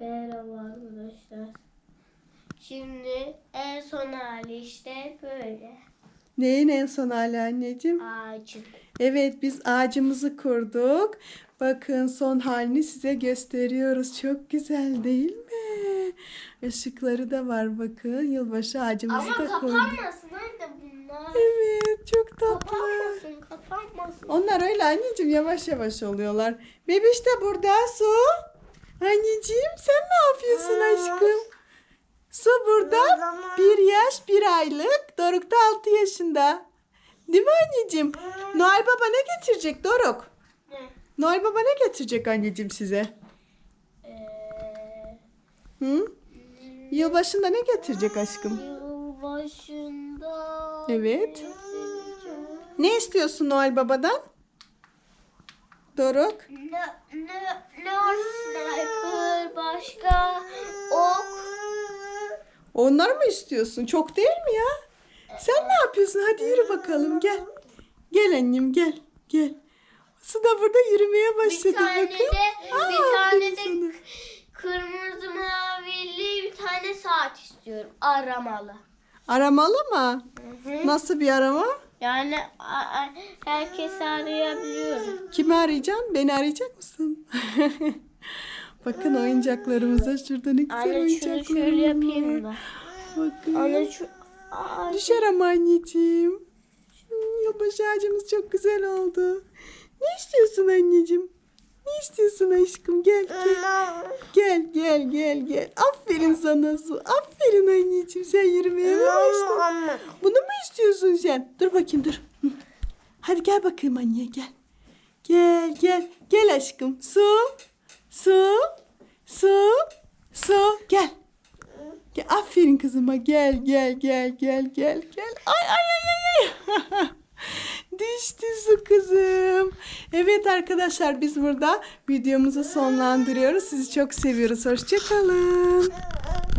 Merhaba arkadaşlar. Şimdi en son hali işte böyle. Neyin en son hali anneciğim? Ağacın. Evet biz ağacımızı kurduk. Bakın son halini size gösteriyoruz. Çok güzel değil mi? Işıkları da var bakın. Yılbaşı ağacımızı Ama da koyduk. kapanmasın nerede bunlar? Evet çok tatlı. Kapanmasın kapanmasın. Onlar öyle anneciğim yavaş yavaş oluyorlar. Bebiş de burada Su. Anneciğim sen ne yapıyorsun aşkım? Su burada bir yaş bir aylık. Doruk da altı yaşında. Değil mi anneciğim? Noel Baba ne getirecek Doruk? Ne? Noel Baba ne getirecek anneciğim size? Ee, Hı? Yılbaşında ne getirecek aşkım? yılbaşında Evet. ne istiyorsun Noel Baba'dan? Doruk? Ne, ne, ne sniper başka Onlar mı istiyorsun? Çok değil mi ya? Sen ne yapıyorsun? Hadi yürü bakalım gel. Gel annem gel. Gel. Su da burada yürümeye başladı bir tane bakın. de Aa, bir tane de sana. kırmızı mavili bir tane saat istiyorum aramalı. Aramalı mı? Nasıl bir arama? Yani herkesi arayabiliyorum. Kimi arayacaksın? Beni arayacak mısın? Bakın oyuncaklarımıza şurada ne güzel Anne şunu oyuncaklarımız şöyle yapayım var. da. Bakın. Anne şu Aa, Düşer ama anneciğim. Hmm, Yılbaşı ağacımız çok güzel oldu. Ne istiyorsun anneciğim? Ne istiyorsun aşkım? Gel gel. Gel gel gel gel. Aferin sana su. Aferin anneciğim. Sen yürümeye mi başladın? Bunu mu istiyorsun sen? Dur bakayım dur. Hı. Hadi gel bakayım anne gel. Gel gel. Gel aşkım. Su. Su. Su. Su. Gel. Gel, aferin kızıma gel gel gel gel gel gel. Ay ay ay ay. ay. Düştü su kızım. Evet arkadaşlar biz burada videomuzu sonlandırıyoruz. Sizi çok seviyoruz. Hoşçakalın.